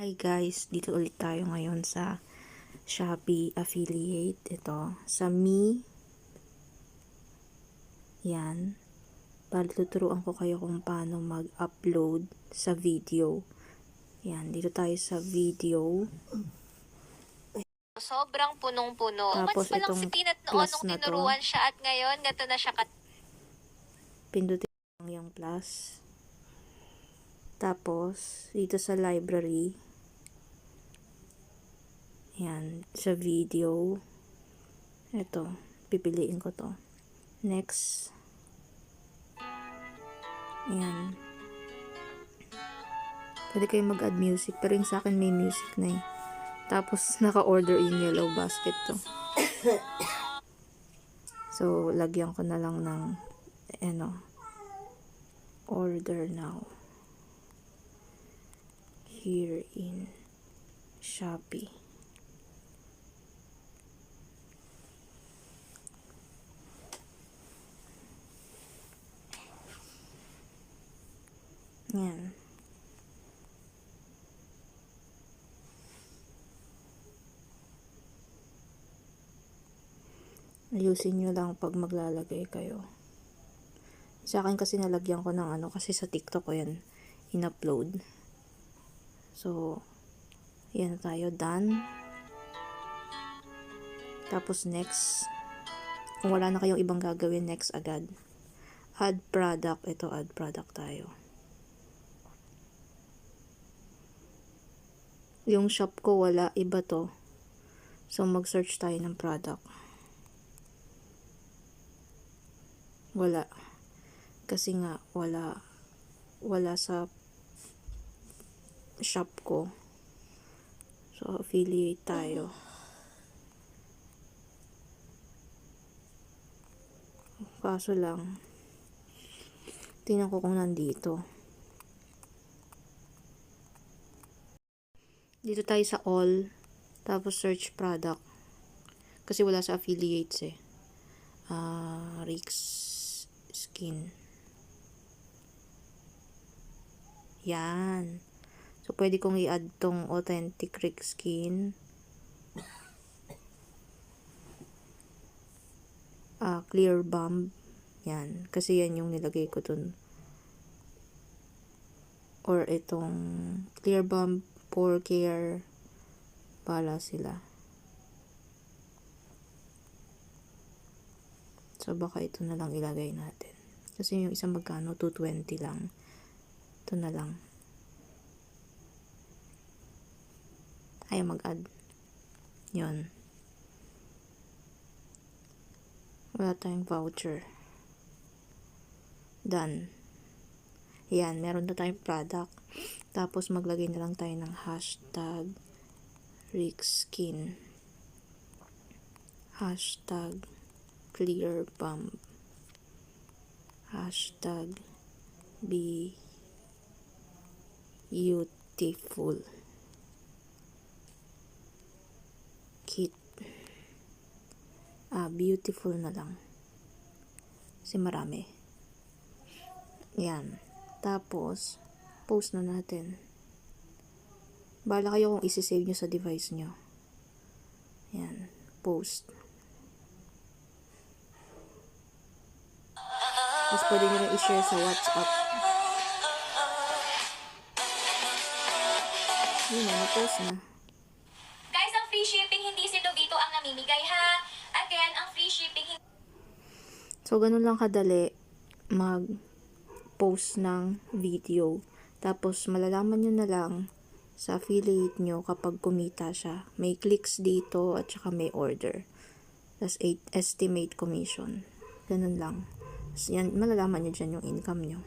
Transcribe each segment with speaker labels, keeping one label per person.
Speaker 1: Hi guys, dito ulit tayo ngayon sa Shopee affiliate. Ito, sa Me. Yan. Tuturuan ko kayo kung paano mag-upload sa video. Yan, dito tayo sa video.
Speaker 2: Sobrang punong-puno.
Speaker 1: Tapos
Speaker 2: Mas pa lang
Speaker 1: itong
Speaker 2: si Peanut noon nung tinuruan siya at ngayon, gato na siya kat...
Speaker 1: Pindutin lang yung plus. Tapos, dito sa library. Yan, sa video. Ito, pipiliin ko to. Next. Yan. Pwede kayo mag-add music, pero yung sa akin may music na eh. Tapos, naka-order in yellow basket to. So, lagyan ko na lang ng, ano, order now. Here in Shopee. Yan. Ayusin nyo lang pag maglalagay kayo. Sa akin kasi nalagyan ko ng ano, kasi sa TikTok ko yan in-upload. So, yan tayo, done. Tapos next, kung wala na kayong ibang gagawin, next agad. Add product, ito add product tayo. Yung shop ko wala, iba to. So, mag-search tayo ng product. Wala. Kasi nga, wala. Wala sa shop ko. So, affiliate tayo. Kaso lang, tingnan ko kung nandito. Dito tayo sa all, tapos search product. Kasi wala sa affiliates eh. Ah, Rix Skin. Yan. So, pwede kong i-add tong authentic Rix Skin. Ah, clear bomb. Yan. Kasi yan yung nilagay ko dun. Or itong clear bomb for care. Pala sila. So, baka ito na lang ilagay natin. Kasi yung isang magkano, 220 lang. Ito na lang. Ayaw mag-add. Yun. Wala tayong voucher. Done. Yan, meron na tayong product. Tapos, maglagay na lang tayo ng hashtag Rickskin. Hashtag clear bomb. Hashtag be beautiful. Beautiful na lang. Kasi marami. Yan. Tapos, post na natin. Bala kayo kung isi-save nyo sa device nyo. Yan. Post. Tapos pwede nyo rin i-share sa WhatsApp. Yun na, na-post na.
Speaker 2: Guys, ang free shipping, hindi si Lobito ang namimigay ha. Again, ang free shipping,
Speaker 1: So, ganun lang kadali mag-post ng video. Tapos, malalaman nyo na lang sa affiliate nyo kapag kumita siya. May clicks dito at saka may order. Tapos, estimate commission. Ganun lang. Tapos, yan, malalaman nyo dyan yung income nyo.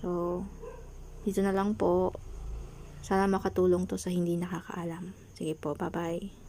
Speaker 1: So, dito na lang po. Sana makatulong to sa hindi nakakaalam. Sige po, bye-bye.